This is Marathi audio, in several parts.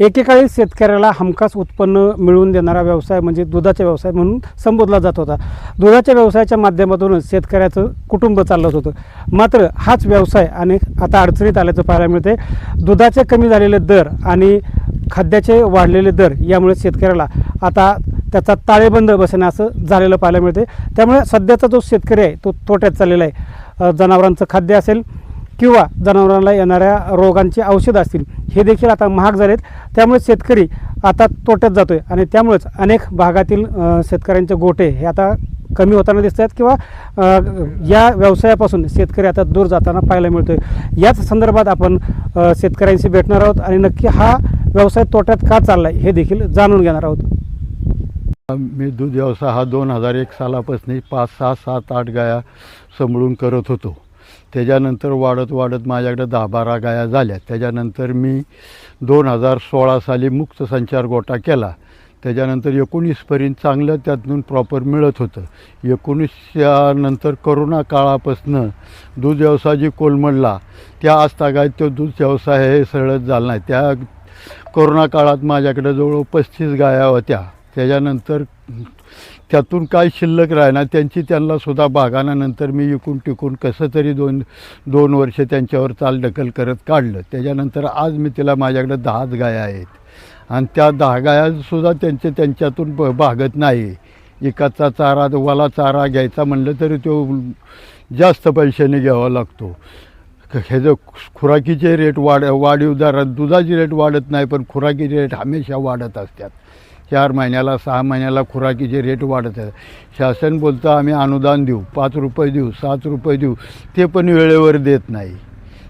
एकेकाळी शेतकऱ्याला हमखास उत्पन्न मिळवून देणारा व्यवसाय म्हणजे दुधाचा व्यवसाय म्हणून संबोधला जात होता. दुधाच्या व्यवसायाच्या माध्यमातूनच शेतकऱ्याचं कुटुंब चालत होतं. मात्र हाच व्यवसाय आणि आता अडचणीत आल्याचं पाहायला मिळते दुधाचे कमी झालेले दर आणि खाद्याचे वाढलेले दर यामुळे शेतकऱ्याला आता त्याचा ताळेबंद बसणं असं झालेलं पाहायला मिळते त्यामुळे सध्याचा जो शेतकरी आहे तो तोट्यात चाललेला आहे. जनावरांचं खाद्य असेल किंवा जनावरांना येणाऱ्या रोगांची औषधं असतील हे देखील आता महाग झालेत. त्यामुळे शेतकरी आता तोट्यात जातो आहे आणि त्यामुळेच अनेक भागातील शेतकऱ्यांचे गोटे हे आता कमी होताना दिसत आहेत किंवा या व्यवसायापासून शेतकरी आता दूर जाताना पाहायला मिळतो आहे याच संदर्भात आपण शेतकऱ्यांशी भेटणार आहोत आणि नक्की हा व्यवसाय तोट्यात का चालला आहे हे देखील जाणून घेणार आहोत. मी दूध व्यवसाय हा दोन हजार एक सालापासून पाच सहा सात आठ गाया सांभाळून करत होतो. त्याच्यानंतर वाढत वाढत माझ्याकडे दहा बारा गाया झाल्या. त्याच्यानंतर मी दोन हजार सोळा साली मुक्त संचार गोटा केला. त्याच्यानंतर एकोणीसपर्यंत चांगलं त्यातून प्रॉपर मिळत होतं. एकोणीसच्या नंतर करोना काळापासनं दूध व्यवसाय जी कोलमडला त्या आजतागायत तो दूध व्यवसाय हे सरळच झाला नाही. त्या करोना काळात माझ्याकडे जवळ पस्तीस गाया होत्या. त्याच्यानंतर त्यातून काय शिल्लक राहणार त्यांची त्यांना सुद्धा बागानानंतर मी इकून टिकून कसं तरी दोन दोन वर्ष त्यांच्यावर चालढकल करत काढलं. त्याच्यानंतर आज मी तिला माझ्याकडे दहाच गाया आहेत. आणि त्या दहा गायासुद्धा त्यांचे त्यांच्यातून ब भागत नाही. एकाचा चारा वाला चारा घ्यायचा म्हणलं तरी तो जास्त पैशाने घ्यावा लागतो. हे खुराकीचे रेट वाढ वाढीव दरात दुधाची रेट वाढत नाही पण खुराकीचे रेट हमेशा वाढत असतात. चार महिन्याला सहा महिन्याला खुराकीचे रेट वाढत आहेत. शासन बोलतं आम्ही अनुदान देऊ पाच रुपये देऊ सात रुपये देऊ. ते पण वेळेवर देत नाही.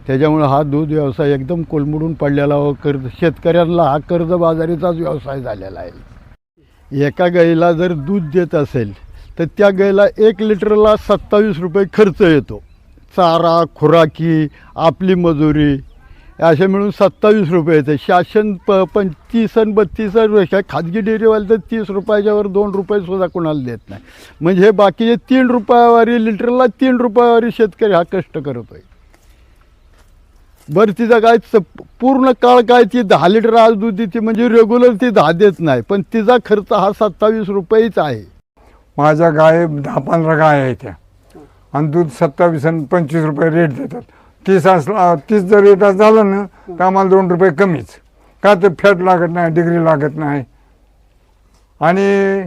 त्याच्यामुळं हा दूध व्यवसाय एकदम कोलमडून पडलेला व कर्ज शेतकऱ्यांना हा कर्जबाजारीचाच व्यवसाय झालेला आहे. एका गाईला जर दूध देत असेल तर त्या गाईला एक लिटरला सत्तावीस रुपये खर्च येतो. चारा खुराकी आपली मजुरी असे मिळून सत्तावीस रुपये येते. शासन प पंचवीस आणि बत्तीस काय खाजगी डेअरीवाले तर तीस रुपयाच्यावर दोन रुपयेसुद्धा कोणाला देत नाही. म्हणजे हे बाकीचे तीन रुपयावारी लिटरला तीन रुपयावारी शेतकरी हा कष्ट करत आहे. बरं तिचा काय पूर्ण काळ काय ती दहा लिटर आज दूध देते म्हणजे रेग्युलर ती दहा देत नाही. पण तिचा खर्च हा सत्तावीस रुपयेच आहे. माझ्या गाय दहा पंधरा गाय आहेत त्या. आणि दूध सत्तावीस आणि पंचवीस रुपये रेट देतात. तीस असला तीस जर रेट झालं ना तर आम्हाला दोन रुपये कमीच. का तर फॅट लागत नाही डिग्री लागत नाही. आणि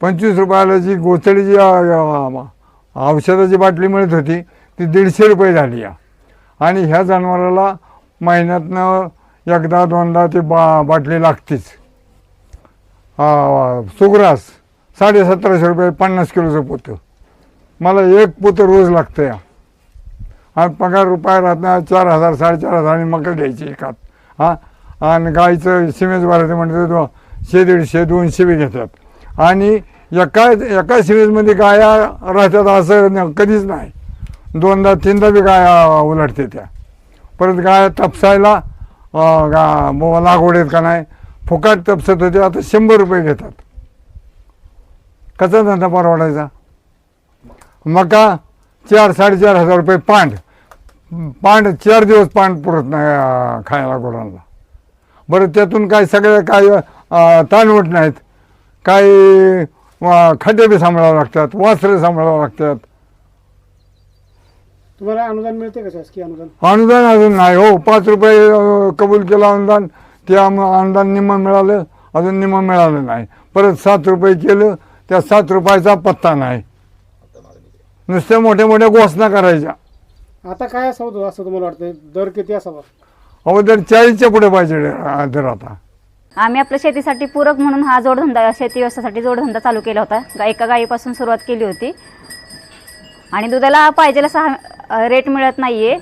पंचवीस रुपयाला जी गोचडीची अ, अ, औषधाची बाटली मिळत होती ती दीडशे रुपये झाली या. आणि ह्या जनावराला महिन्यातनं एकदा दोनदा ती बा बाटली लागतेच. सुग्रास साडेसतराशे रुपये पन्नास किलोचं पोतं. मला एक पोतं रोज लागतं या. आणि पगार रुपये राहत नाही चार हजार साडेचार हजार आणि मका घ्यायची एकात. हां? आणि गाईचं सिमेज भरायचं म्हणजे दो शे दीडशे दोनशे बी घेतात. आणि एका एका सिमेजमध्ये गाया राहतात असं न- कधीच नाही. दोनदा तीनदा बी गाया उलटते त्या. परत गाया तपसायला गा लागवड आहेत का नाही फुकाट तपसत होते आता शंभर रुपये घेतात. कसा धंदा परवडायचा? मका चार साडेचार हजार रुपये पांड. पांड चार दिवस पांड पुरत नाही खायला गुरांना. बरं त्यातून काय सगळे काय अं, ताणवट नाहीत. काही खड्डे बी सांभाळावं लागतात वासरे सांभाळावं लागतात. तुम्हाला अनुदान मिळते का शासकीय अनुदान? अनुदान अजून नाही हो. पाच रुपये कबूल केलं अनुदान ते आम अनुदान निम्म मिळालं अजून निम्म मिळालं नाही. परत सात रुपये केलं त्या सात रुपयाचा पत्ता नाही. नुसत्या मोठ्या मोठ्या घोषणा करायच्या. आता काय असावं असं तुम्हाला वाटतं दर किती असावा? अहो तर चाळीसच्या पुढे पाहिजे अं, दर आता. आम्ही आपल्या शेतीसाठी पूरक म्हणून हा जोडधंदा शेती व्यवसायासाठी जोडधंदा चालू केला होता. गा एका गायीपासून सुरुवात केली होती. आणि दुधाला पाहिजेला सहा रेट मिळत नाही आहे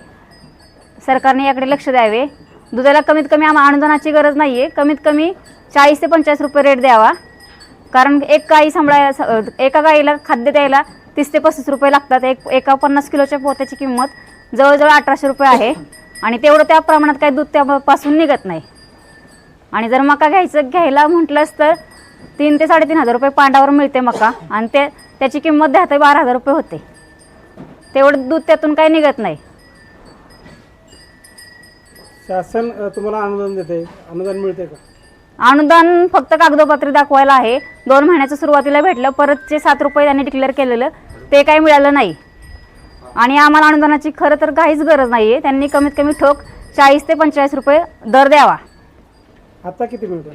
सरकारने याकडे लक्ष द्यावे. दुधाला कमीत कमी आम्हाला अनुदानाची गरज नाही आहे कमीत कमी चाळीस ते पंचेचाळीस रुपये रेट द्यावा. कारण एक गाई सांभाळायला स- एका गाईला खाद्य द्यायला तीस ते पस्तीस रुपये लागतात. एक एका पन्नास किलोच्या पोत्याची किंमत जवळजवळ अठराशे रुपये आहे. आणि तेवढं त्या प्रमाणात काही दूध त्यापासून निघत नाही. आणि जर मका घ्यायचं घ्यायला म्हटलंच तर तीन ते साडेतीन हजार रुपये पांडावर मिळते मका. आणि ते त्याची किंमत दहा ते बारा हजार रुपये होते. तेवढं दूध त्यातून काही निघत नाही. शासन तुम्हाला अनुदान देते. अनुदान मिळते का? अनुदान फक्त कागदोपत्री दाखवायला आहे. दोन महिन्याचं सुरुवातीला भेटलं. परत जे सात रुपये त्यांनी डिक्लेअर केलेलं ते काही मिळालं नाही. आणि आम्हाला अनुदानाची खरं तर काहीच गरज नाही आहे त्यांनी कमीत कमी ठोक चाळीस ते पंचेचाळीस रुपये दर द्यावा. आता किती मिळतो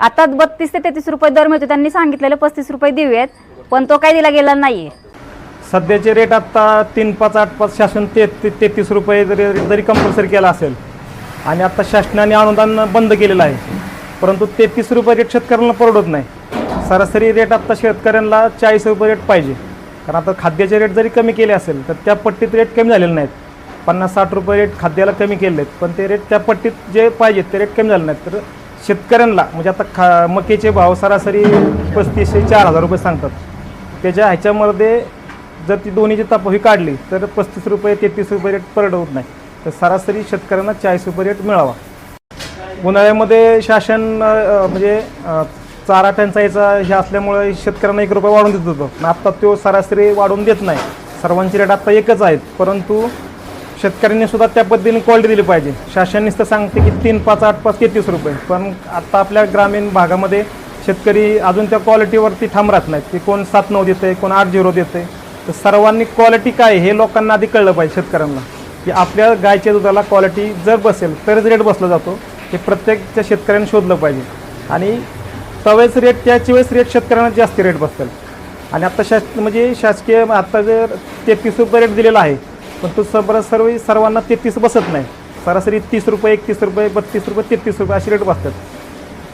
आता बत्तीस ते तेहतीस रुपये दर मिळतो त्यांनी सांगितलेलं पस्तीस रुपये देऊयात पण तो काही दिला गेला नाही आहे सध्याचे रेट आत्ता तीन पाच आठ पाच शासन ते ते- तेहतीस रुपये जरी जरी कंपल्सरी केला असेल आणि आत्ता शासनाने अनुदान बंद केलेलं आहे परंतु तेहतीस रुपये रेट शेतकऱ्यांना परवडत नाही. सरासरी रेट आत्ता शेतकऱ्यांना चाळीस रुपये रेट पाहिजे. कारण आता खाद्याचे रेट जरी कमी केले असेल तर त्या पट्टीत रेट कमी झालेले नाहीत. पन्नास साठ रुपये रेट खाद्याला कमी केले आहेत पण ते रेट त्या पट्टीत जे पाहिजेत ते रेट कमी झाले नाहीत. तर शेतकऱ्यांना म्हणजे आता खा मकेचे भाव सरासरी पस्तीसशे चार हजार रुपये सांगतात. त्याच्या ह्याच्यामध्ये जर ती दोन्हीची तापही काढली तर पस्तीस रुपये तेहतीस रुपये रेट परवडत नाही. तर सरासरी शेतकऱ्यांना चाळीस रुपये रेट मिळावा. उन्हाळ्यामध्ये शासन म्हणजे चारा टंचाईचा हे असल्यामुळे शेतकऱ्यांना एक रुपये वाढवून देत होतं. पण आत्ता तो सरासरी वाढवून देत नाही. सर्वांची रेट आत्ता एकच आहेत. परंतु शेतकऱ्यांनी सुद्धा त्या पद्धतीने क्वालिटी दिली पाहिजे. शासननीच तर सांगते की तीन पाच आठ पाच तेहतीस रुपये. पण आत्ता आपल्या ग्रामीण भागामध्ये शेतकरी अजून त्या क्वालिटीवरती ठाम राहत नाहीत. की कोण सात नऊ देते कोण आठ झिरो देते तर सर्वांनी क्वालिटी काय आहे हे लोकांना आधी कळलं पाहिजे शेतकऱ्यांना. की आपल्या गायच्या दुधाला क्वालिटी जर बसेल तरच रेट बसला जातो. हे प्रत्येकच्या शेतकऱ्यांनी शोधलं पाहिजे. आणि तवेच रेट त्याच वेळेस रेट शेतकऱ्यांना जास्त रेट बसतील. आणि आता शास म्हणजे शासकीय आता जर तेहतीस रुपये रेट दिलेला आहे पण तो सबर सर्व सर्वांना तेहतीस बसत नाही. सरासरी तीस रुपये एकतीस रुपये बत्तीस रुपये तेहतीस रुपये असे रेट बसतात.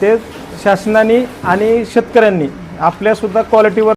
ते शासनाने आणि शेतकऱ्यांनी आपल्यासुद्धा क्वालिटीवर